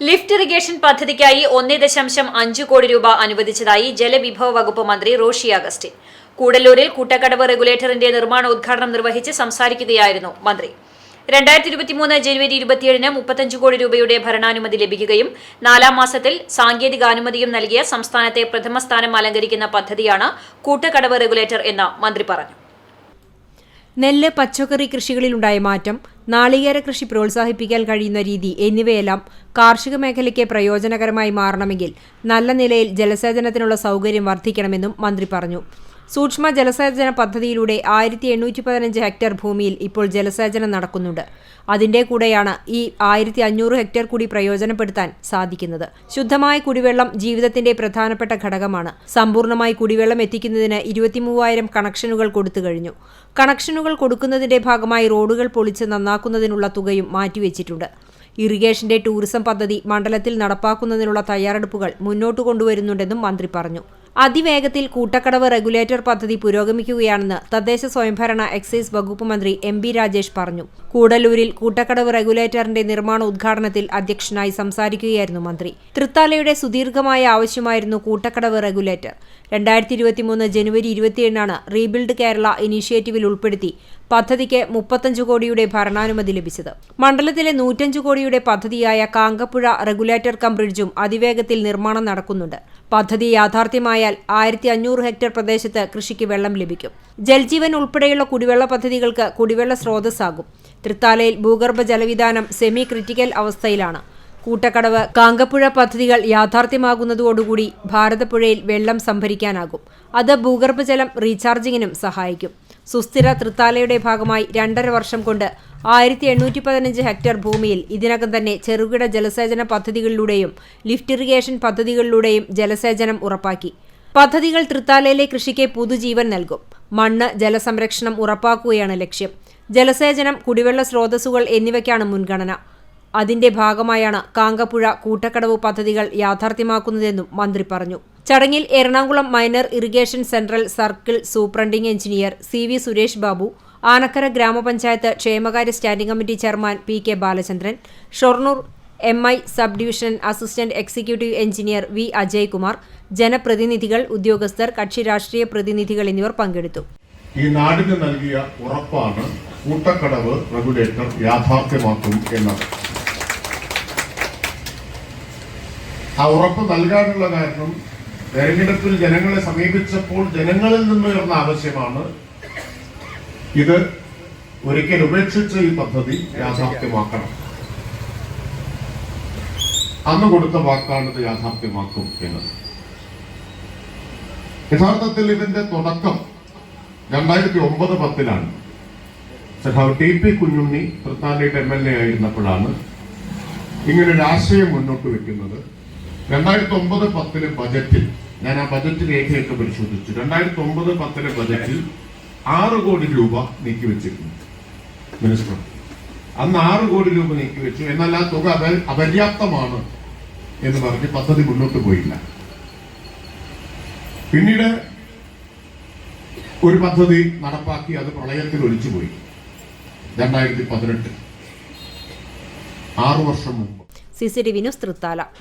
Lift irrigation പദ്ധതിക്കായി ഒന്നേ ദശാംശം അഞ്ച് കോടി രൂപ അനുവദിച്ചതായി ജലവിഭവ വകുപ്പ് മന്ത്രി റോഷി അഗസ്റ്റിൻ. കൂടല്ലൂരിൽ കൂട്ടക്കടവ് റെഗുലേറ്ററിന്റെ നിർമ്മാണ ഉദ്ഘാടനം നിർവഹിച്ച് സംസാരിക്കുകയായിരുന്നു മന്ത്രി. രണ്ടായിരത്തി ഇരുപത്തിമൂന്ന് ജനുവരി ഇരുപത്തിയേഴിന് മുപ്പത്തഞ്ച് കോടി രൂപയുടെ ഭരണാനുമതി ലഭിക്കുകയും നാലാം മാസത്തിൽ സാങ്കേതികാനുമതിയും നൽകിയ സംസ്ഥാനത്തെ പ്രഥമ സ്ഥാനം അലങ്കരിക്കുന്ന പദ്ധതിയാണ് കൂട്ടക്കടവ് റെഗുലേറ്റർ എന്ന് മന്ത്രി പറഞ്ഞു. നെല്ല് പച്ചക്കറി കൃഷികളിലുണ്ടായ മാറ്റം നാളികേര കൃഷി പ്രോത്സാഹിപ്പിക്കാൻ കഴിയുന്ന രീതി എന്നിവയെല്ലാം കാർഷിക മേഖലയ്ക്ക് പ്രയോജനകരമായി മാറണമെങ്കിൽ നല്ല നിലയിൽ ജലസേചനത്തിനുള്ള സൗകര്യം വർദ്ധിക്കണമെന്നും മന്ത്രി പറഞ്ഞു. സൂക്ഷ്മ ജലസേചന പദ്ധതിയിലൂടെ ആയിരത്തി എണ്ണൂറ്റി പതിനഞ്ച് ഹെക്ടർ ഭൂമിയിൽ ഇപ്പോൾ ജലസേചനം നടക്കുന്നുണ്ട്. അതിന്റെ കൂടെയാണ് ഈ ആയിരത്തി അഞ്ഞൂറ് ഹെക്ടർ കൂടി പ്രയോജനപ്പെടുത്താൻ സാധിക്കുന്നത്. ശുദ്ധമായ കുടിവെള്ളം ജീവിതത്തിന്റെ പ്രധാനപ്പെട്ട ഘടകമാണ്. സമ്പൂർണമായി കുടിവെള്ളം എത്തിക്കുന്നതിന് ഇരുപത്തിമൂവായിരം കണക്ഷനുകൾ കൊടുത്തു കഴിഞ്ഞു. കണക്ഷനുകൾ കൊടുക്കുന്നതിന്റെ ഭാഗമായി റോഡുകൾ പൊളിച്ച് നന്നാക്കുന്നതിനുള്ള തുകയും മാറ്റിവെച്ചിട്ടുണ്ട്. ഇറിഗേഷന്റെ ടൂറിസം പദ്ധതി മണ്ഡലത്തിൽ നടപ്പാക്കുന്നതിനുള്ള തയ്യാറെടുപ്പുകൾ മുന്നോട്ട് കൊണ്ടുവരുന്നുണ്ടെന്നും മന്ത്രി പറഞ്ഞു. അതിവേഗത്തിൽ കൂട്ടക്കടവ് റെഗുലേറ്റർ പദ്ധതി പുരോഗമിക്കുകയാണെന്ന് തദ്ദേശ സ്വയംഭരണ എക്സൈസ് വകുപ്പ് മന്ത്രി എം ബി രാജേഷ് പറഞ്ഞു. കൂടലൂരിൽ കൂട്ടക്കടവ് റെഗുലേറ്ററിന്റെ നിർമ്മാണ ഉദ്ഘാടനത്തിൽ അധ്യക്ഷനായി സംസാരിക്കുകയായിരുന്നു മന്ത്രി. തൃത്താലയുടെ സുദീർഘമായ ആവശ്യമായിരുന്നു കൂട്ടക്കടവ് റെഗുലേറ്റർ. രണ്ടായിരത്തി ഇരുപത്തിമൂന്ന് ജനുവരി ഇരുപത്തിയേഴിനാണ് റീബിൽഡ് കേരള ഇനീഷ്യേറ്റീവിൽ ഉൾപ്പെടുത്തി പദ്ധതിക്ക് മുപ്പത്തഞ്ച് കോടിയുടെ ഭരണാനുമതി ലഭിച്ചത്. മണ്ഡലത്തിലെ നൂറ്റഞ്ച് കോടിയുടെ പദ്ധതിയായ കാങ്കപ്പുഴ റെഗുലേറ്റർ കം ബ്രിഡ്ജും അതിവേഗത്തിൽ നിർമ്മാണം നടക്കുന്നുണ്ട്. പദ്ധതി യാഥാർത്ഥ്യമായാൽ ആയിരത്തി അഞ്ഞൂറ് ഹെക്ടർ പ്രദേശത്ത് കൃഷിക്ക് വെള്ളം ലഭിക്കും. ജൽജീവൻ ഉൾപ്പെടെയുള്ള കുടിവെള്ള പദ്ധതികൾക്ക് കുടിവെള്ള സ്രോതസ്സാകും. തൃത്താലയിൽ ഭൂഗർഭ ജലവിധാനം സെമി ക്രിറ്റിക്കൽ അവസ്ഥയിലാണ്. കൂട്ടക്കടവ് കാങ്കപ്പുഴ പദ്ധതികൾ യാഥാർത്ഥ്യമാകുന്നതോടുകൂടി ഭാരതപ്പുഴയിൽ വെള്ളം സംഭരിക്കാനാകും. അത് ഭൂഗർഭജലം റീചാർജിങ്ങിനും സഹായിക്കും. സുസ്ഥിര തൃത്താലയുടെ ഭാഗമായി രണ്ടര വർഷം കൊണ്ട് ആയിരത്തി എണ്ണൂറ്റി പതിനഞ്ച് ഹെക്ടർ ഭൂമിയിൽ ഇതിനകം തന്നെ ചെറുകിട ജലസേചന പദ്ധതികളിലൂടെയും ലിഫ്റ്റ് ഇറിഗേഷൻ പദ്ധതികളിലൂടെയും ജലസേചനം ഉറപ്പാക്കി. പദ്ധതികൾ തൃത്താലയിലെ കൃഷിക്ക് പുതുജീവൻ നൽകും. മണ്ണ് ജലസംരക്ഷണം ഉറപ്പാക്കുകയാണ് ലക്ഷ്യം. ജലസേചനം കുടിവെള്ള സ്രോതസ്സുകൾ എന്നിവയ്ക്കാണ് മുൻഗണന. അതിന്റെ ഭാഗമായാണ് കാങ്കപ്പുഴ കൂട്ടക്കടവ് പദ്ധതികൾ യാഥാർത്ഥ്യമാക്കുന്നതെന്നും മന്ത്രി പറഞ്ഞു. ചടങ്ങിൽ Ernakulam minor irrigation central circle superintending engineer C V Suresh Babu Anakkara ഗ്രാമപഞ്ചായത്ത് ക്ഷേമകാര്യ standing committee chairman P K Balachandran Shoranur M I sub division assistant executive engineer V Ajaykumar ജനപ്രതിനിധികൾ ഉദ്യോഗസ്ഥർ കക്ഷി രാഷ്ട്രീയ പ്രതിനിധികൾ എന്നിവർ പങ്കെടുത്തു. ഈ നാടിന് നൽകിയ ഉറപ്പാണ് കൂട്ടക്കടവ് റെഗുലേറ്റർ യാഥാർത്ഥ്യമാക്കും എന്നത്. ആ ഉറപ്പ് നൽകാനുള്ള കാരണം തെരഞ്ഞെടുപ്പിൽ ജനങ്ങളെ സമീപിച്ചപ്പോൾ ജനങ്ങളിൽ നിന്നുയർന്ന ആവശ്യമാണ്. ഇത് ഒരിക്കൽ ഉപേക്ഷിച്ച ഈ പദ്ധതി യാഥാർത്ഥ്യമാക്കണം. അന്ന് കൊടുത്ത വാക്കാണ് ഇത് യാഥാർത്ഥ്യമാക്കും എന്നത്. യഥാർത്ഥത്തിൽ ഇതിന്റെ തുടക്കം രണ്ടായിരത്തി ഒമ്പത് പത്തിലാണ്. സഖാവ് ടി പി കുഞ്ഞുണ്ണി തൃത്താലയുടെ എം എൽ എ ആയിരുന്നപ്പോഴാണ് ഇങ്ങനൊരു ആശയം മുന്നോട്ട് വെക്കുന്നത്. രണ്ടായിരത്തി ഒമ്പത് പത്തിലെ ബജറ്റിൽ ഞാൻ ആ ബജറ്റ് രേഖയൊക്കെ പരിശോധിച്ചു. രണ്ടായിരത്തി ഒമ്പത് പത്തിലെ ബജറ്റിൽ ആറ് കോടി രൂപ നീക്കി നീക്കിവെച്ചിരുന്നു മിനിസ്റ്റർ അന്ന് ആറ് കോടി രൂപ നീക്കിവെച്ചു എന്നാൽ ആ തുക അപ- അപര്യാപ്തമാണ് എന്ന് പറഞ്ഞ് പദ്ധതി മുന്നോട്ട് പോയില്ല. പിന്നീട് ഒരു പദ്ധതി നടപ്പാക്കി അത് പ്രളയത്തിൽ ഒലിച്ചുപോയി രണ്ടായിരത്തി പതിനെട്ട്. ആറു വർഷം മുമ്പ്. C C T V news Thrithala.